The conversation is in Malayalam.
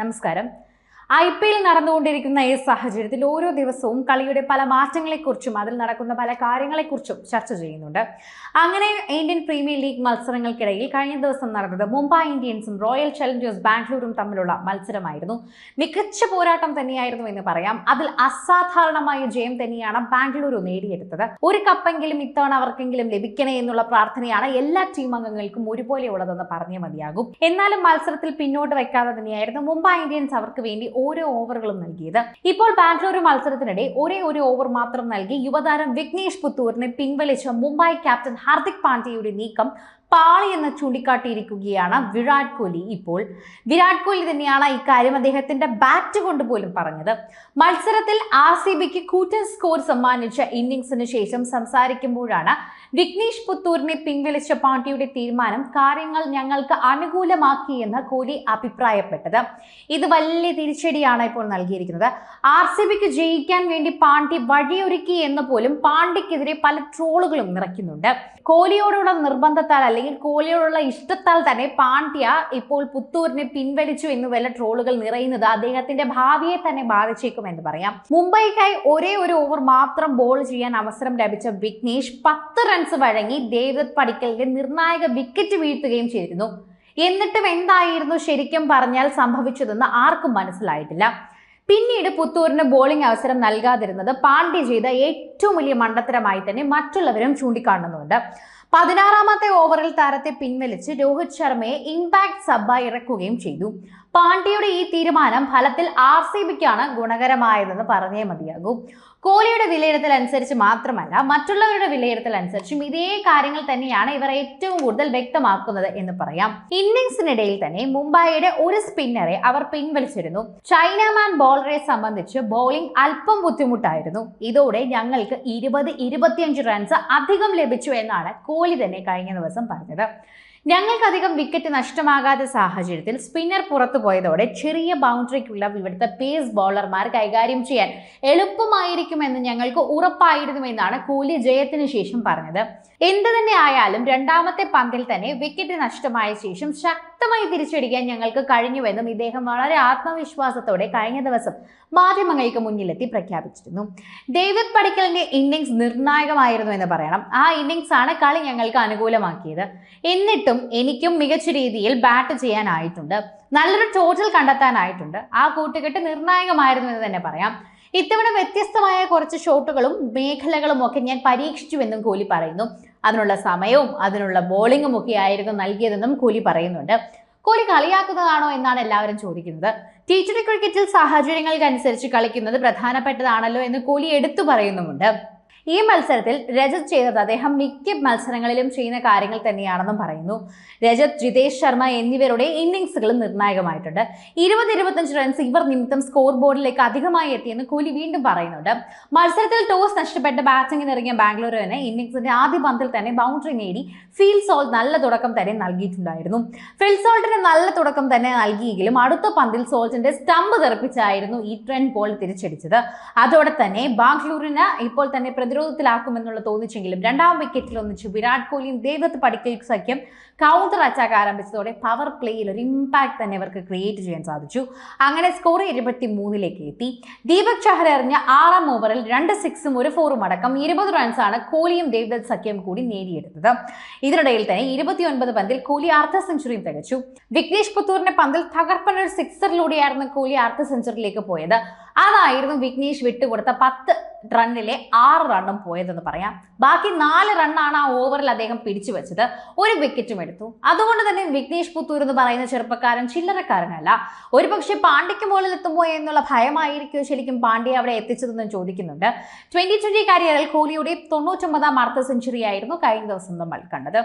നമസ്കാരം. ഐ പി എൽ നടന്നുകൊണ്ടിരിക്കുന്ന ഈ സാഹചര്യത്തിൽ ഓരോ ദിവസവും കളിയുടെ പല മാറ്റങ്ങളെക്കുറിച്ചും അതിൽ നടക്കുന്ന പല കാര്യങ്ങളെക്കുറിച്ചും ചർച്ച ചെയ്യുന്നുണ്ട്. അങ്ങനെ ഇന്ത്യൻ പ്രീമിയർ ലീഗ് മത്സരങ്ങൾക്കിടയിൽ കഴിഞ്ഞ ദിവസം നടന്നത് മുംബൈ ഇന്ത്യൻസും റോയൽ ചലഞ്ചേഴ്സ് ബാംഗ്ലൂരും തമ്മിലുള്ള മത്സരമായിരുന്നു. മികച്ച പോരാട്ടം തന്നെയായിരുന്നു എന്ന് പറയാം. അതിൽ അസാധാരണമായ ജയം തന്നെയാണ് ബാംഗ്ലൂരു നേടിയെടുത്തത്. ഒരു കപ്പെങ്കിലും ഇത്തവണ അവർക്കെങ്കിലും ലഭിക്കണേ എന്നുള്ള പ്രാർത്ഥനയാണ് എല്ലാ ടീം അംഗങ്ങൾക്കും ഒരുപോലെ ഉള്ളതെന്ന് പറഞ്ഞേ മതിയാകും. എന്നാലും മത്സരത്തിൽ പിന്നോട്ട് വയ്ക്കാതെ തന്നെയായിരുന്നു മുംബൈ ഇന്ത്യൻസ് അവർക്ക് വേണ്ടി ഓരോ ഓവറുകളും നൽകിയത്. ഇപ്പോൾ ബാംഗ്ലൂരു മത്സരത്തിനിടെ ഒരേ ഒരു ഓവർ മാത്രം നൽകി യുവതാരം വിഘ്നേഷ് പുത്തൂരിനെ പിൻവലിച്ച മുംബൈ ക്യാപ്റ്റൻ ഹാർദിക് പാണ്ഡ്യയുടെ നീക്കം പാളി എന്ന് ചൂണ്ടിക്കാട്ടിയിരിക്കുകയാണ് വിരാട് കോഹ്ലി. ഇപ്പോൾ വിരാട് കോഹ്ലി തന്നെയാണ് ഇക്കാര്യം അദ്ദേഹത്തിന്റെ ബാറ്റ് കൊണ്ട് പോലും പറഞ്ഞത്. മത്സരത്തിൽ ആർ സി ബിക്ക് കൂറ്റൻ സ്കോർ സമ്മാനിച്ച ഇന്നിംഗ്സിന് ശേഷം സംസാരിക്കുമ്പോഴാണ് വിഘ്നേഷ് പുത്തൂരിനെ പിൻവലിച്ച പാണ്ഡ്യയുടെ തീരുമാനം കാര്യങ്ങൾ ഞങ്ങൾക്ക് അനുകൂലമാക്കി എന്ന് കോഹ്ലി അഭിപ്രായപ്പെട്ടത്. ഇത് വലിയ തിരിച്ചടിയാണ് ഇപ്പോൾ നൽകിയിരിക്കുന്നത്. ആർ സി ബിക്ക് ജയിക്കാൻ വേണ്ടി പാണ്ടി വഴിയൊരുക്കി എന്ന് പോലും പാണ്ഡ്യക്കെതിരെ പല ട്രോളുകളും നിറയ്ക്കുന്നുണ്ട്. കോഹ്ലിയോടുള്ള നിർബന്ധത്താൽ അല്ലെങ്കിൽ കോഹ്ലിയോടുള്ള ഇഷ്ടത്താൽ തന്നെ പാണ്ഡ്യ ഇപ്പോൾ പുത്തൂരിനെ പിൻവലിച്ചു എന്ന് വല്ല ട്രോളുകൾ നിറയുന്നത് അദ്ദേഹത്തിന്റെ ഭാവിയെ തന്നെ ബാധിച്ചേക്കും എന്ന് പറയാം. മുംബൈക്കായി ഒരേ ഒരു ഓവർ മാത്രം ബോൾ ചെയ്യാൻ അവസരം ലഭിച്ച വിഘ്നേഷ് പത്ത് റൺസ് വഴങ്ങി ദേവദത്ത് പടിക്കലിന്റെ നിർണായക വിക്കറ്റ് വീഴ്ത്തുകയും ചെയ്തിരുന്നു. എന്നിട്ടും എന്തായിരുന്നു ശരിക്കും പറഞ്ഞാൽ സംഭവിച്ചതെന്ന് ആർക്കും മനസ്സിലായിട്ടില്ല. പിന്നീട് പുത്തൂരിന് ബോളിംഗ് അവസരം നൽകാതിരുന്നത് പാണ്ഡ്യ ചെയ്ത ഏറ്റവും വലിയ മണ്ടത്തരമായി തന്നെ മറ്റുള്ളവരും ചൂണ്ടിക്കാണുന്നുണ്ട്. പതിനാറാമത്തെ ഓവറിൽ താരത്തെ പിൻവലിച്ച് രോഹിത് ശർമ്മയെ ഇമ്പാക്ട് സബ്ബായി ഇറക്കുകയും ചെയ്തു. പാണ്ഡ്യയുടെ ഈ തീരുമാനം ഫലത്തിൽ ആർ സി ബിക്കാണ് ഗുണകരമായതെന്ന് പറഞ്ഞേ മതിയാകൂ. കോഹ്ലിയുടെ വിലയിരുത്തൽ അനുസരിച്ച് മാത്രമല്ല മറ്റുള്ളവരുടെ വിലയിരുത്തൽ അനുസരിച്ചും ഇതേ കാര്യങ്ങൾ തന്നെയാണ് ഇവർ ഏറ്റവും കൂടുതൽ വ്യക്തമാക്കുന്നത് എന്ന് പറയാം. ഇന്നിംഗ്സിനിടയിൽ തന്നെ മുംബൈയുടെ ഒരു സ്പിന്നറെ അവർ പിൻവലിച്ചിരുന്നു. ചൈനമാൻ ബോളറെ സംബന്ധിച്ച് ബോളിംഗ് അല്പം ബുദ്ധിമുട്ടായിരുന്നു. ഇതോടെ ഞങ്ങൾക്ക് ഇരുപത് ഇരുപത്തിയഞ്ച് റൺസ് അധികം ലഭിച്ചു എന്നാണ് കോഹ്ലി തന്നെ കഴിഞ്ഞ ദിവസം പറഞ്ഞത്. ഞങ്ങൾക്കധികം വിക്കറ്റ് നഷ്ടമാകാത്ത സാഹചര്യത്തിൽ സ്പിന്നർ പുറത്തു പോയതോടെ ചെറിയ ബൗണ്ടറിക്കുള്ള ഇവിടുത്തെ പേസ് ബോളർമാർ കൈകാര്യം ചെയ്യാൻ എളുപ്പമായിരിക്കുമെന്ന് ഞങ്ങൾക്ക് ഉറപ്പായിരുന്നുവെന്നാണ് കോഹ്ലി ജയത്തിന് ശേഷം പറഞ്ഞത്. എന്ത് തന്നെ ആയാലും രണ്ടാമത്തെ പന്തിൽ തന്നെ വിക്കറ്റ് നഷ്ടമായ ശേഷം ശക്തമായി തിരിച്ചടിക്കാൻ ഞങ്ങൾക്ക് കഴിഞ്ഞുവെന്നും ഇദ്ദേഹം വളരെ ആത്മവിശ്വാസത്തോടെ കഴിഞ്ഞ ദിവസം മാധ്യമങ്ങൾക്ക് മുന്നിലെത്തി പ്രഖ്യാപിച്ചിരുന്നു. ഡേവിഡ് പടിക്കലിന്റെ ഇന്നിങ്സ് നിർണായകമായിരുന്നു എന്ന് പറയണം. ആ ഇന്നിങ്സ് ആണ് കളി ഞങ്ങൾക്ക് അനുകൂലമാക്കിയത്. എന്നിട്ടും എനിക്കും മികച്ച രീതിയിൽ ബാറ്റ് ചെയ്യാനായിട്ടുണ്ട്. നല്ലൊരു ടോട്ടൽ കണ്ടെത്താനായിട്ടുണ്ട്. ആ കൂട്ടുകെട്ട് നിർണായകമായിരുന്നു എന്ന് തന്നെ പറയാം. ഇത്തവണ വ്യത്യസ്തമായ കുറച്ച് ഷോട്ടുകളും മേഖലകളും ഒക്കെ ഞാൻ പരീക്ഷിച്ചുവെന്നും കോഹ്ലി പറയുന്നു. അതിനുള്ള സമയവും അതിനുള്ള ബോളിങ്ങും ഒക്കെ ആയിരുന്നു നൽകിയതെന്നും കോഹ്ലി പറയുന്നുണ്ട്. കോഹ്ലി കളിയാക്കുന്നതാണോ എന്നാണ് എല്ലാവരും ചോദിക്കുന്നത്. ടി ട്വന്റി ക്രിക്കറ്റിൽ സാഹചര്യങ്ങൾക്കനുസരിച്ച് കളിക്കുന്നത് പ്രധാനപ്പെട്ടതാണല്ലോ എന്ന് കോഹ്ലി എടുത്തു പറയുന്നുമുണ്ട്. ഈ മത്സരത്തിൽ രജത് ചെയ്തത് അദ്ദേഹം മിക്ക മത്സരങ്ങളിലും ചെയ്യുന്ന കാര്യങ്ങൾ തന്നെയാണെന്നും പറയുന്നു. രജത് ജിതേഷ് ശർമ്മ എന്നിവരുടെ ഇന്നിങ്സുകളും നിർണായകമായിട്ടുണ്ട്. ഇരുപത് ഇരുപത്തഞ്ച് റൺസ് ഇവർ നിമിത്തം സ്കോർ ബോർഡിലേക്ക് അധികമായി എത്തിയെന്ന് കോഹ്ലി വീണ്ടും പറയുന്നുണ്ട്. മത്സരത്തിൽ ടോസ് നഷ്ടപ്പെട്ട് ബാറ്റിംഗിന് ഇറങ്ങിയ ബാംഗ്ലൂരുവിന് ഇന്നിങ്സിന്റെ ആദ്യ പന്തിൽ തന്നെ ബൗണ്ടറി നേടി ഫീൽ സോൾ നല്ല തുടക്കം തന്നെ നൽകിയിട്ടുണ്ടായിരുന്നു. ഫിൽസോൾട്ടിന് നല്ല തുടക്കം തന്നെ നൽകിയെങ്കിലും അടുത്ത പന്തിൽ സോൾട്ടിന്റെ സ്റ്റമ്പ് തെറിപ്പിച്ചായിരുന്നു ഈ ട്രെൻഡ് ബോൾ തിരിച്ചടിച്ചത്. അതോടെ തന്നെ ബാംഗ്ലൂരിന് ഇപ്പോൾ തന്നെ പ്രതിരോധത്തിലാക്കുമെന്നുള്ള തോന്നിച്ചെങ്കിലും രണ്ടാം വിക്കറ്റിൽ ഒന്നിച്ച് വിരാട് കോഹ്ലിയും ദേവത്ത് പടിക്കൽ സഖ്യം കൗണ്ടർ അറ്റാക്ക് ആരംഭിച്ചതോടെ പവർ പ്ലേയിൽ ഒരു ഇമ്പാക്ട് തന്നെ അവർക്ക് ക്രിയേറ്റ് ചെയ്യാൻ സാധിച്ചു. അങ്ങനെ സ്കോർ ഇരുപത്തി മൂന്നിലേക്ക് എത്തി. ദീപക് ചഹർ എറിഞ്ഞ ആറാം ഓവറിൽ രണ്ട് സിക്സും ഒരു ഫോറും അടക്കം ഇരുപത് റൺസാണ് കോഹ്ലിയും ദേവദത്ത് സഖ്യം കൂടി നേടിയെടുത്തത്. ഇതിനിടയിൽ തന്നെ ഇരുപത്തിയൊൻപത് പന്തിൽ കോഹ്ലി അർദ്ധ സെഞ്ചുറിയും തികച്ചു. വിഘ്നേഷ് പുത്തൂറിന്റെ പന്തിൽ തകർപ്പൻ ഒരു സിക്സറിലൂടെയായിരുന്നു കോഹ്ലി അർദ്ധ സെഞ്ചുറിയിലേക്ക് പോയത്. അതായിരുന്നു വിഘ്നേഷ് വിട്ടുകൊടുത്ത പത്ത് റണ്ണിലെ ആറ് റണ്ണും പോയതെന്ന് പറയാം. ബാക്കി നാല് റണ്ണാണ് ആ ഓവറിൽ അദ്ദേഹം പിടിച്ചു വെച്ചത്. ഒരു വിക്കറ്റും എടുത്തു. അതുകൊണ്ട് തന്നെ വിഘ്നേഷ് പുത്തൂർ എന്ന് പറയുന്ന ചെറുപ്പക്കാരൻ ചില്ലറക്കാരനല്ല. ഒരുപക്ഷെ പാണ്ഡ്യയ്ക്ക് മുകളിൽ എത്തുമോ എന്നുള്ള ഭയമായിരിക്കും ശരിക്കും പാണ്ഡ്യ അവിടെ എത്തിച്ചതെന്ന് ചോദിക്കുന്നുണ്ട്. ട്വന്റി ട്വന്റി കരിയറിൽ കോഹ്ലിയുടെ തൊണ്ണൂറ്റൊമ്പതാം അർദ്ധ സെഞ്ചുറി ആയിരുന്നു കഴിഞ്ഞ ദിവസം നമ്മൾ കണ്ടത്.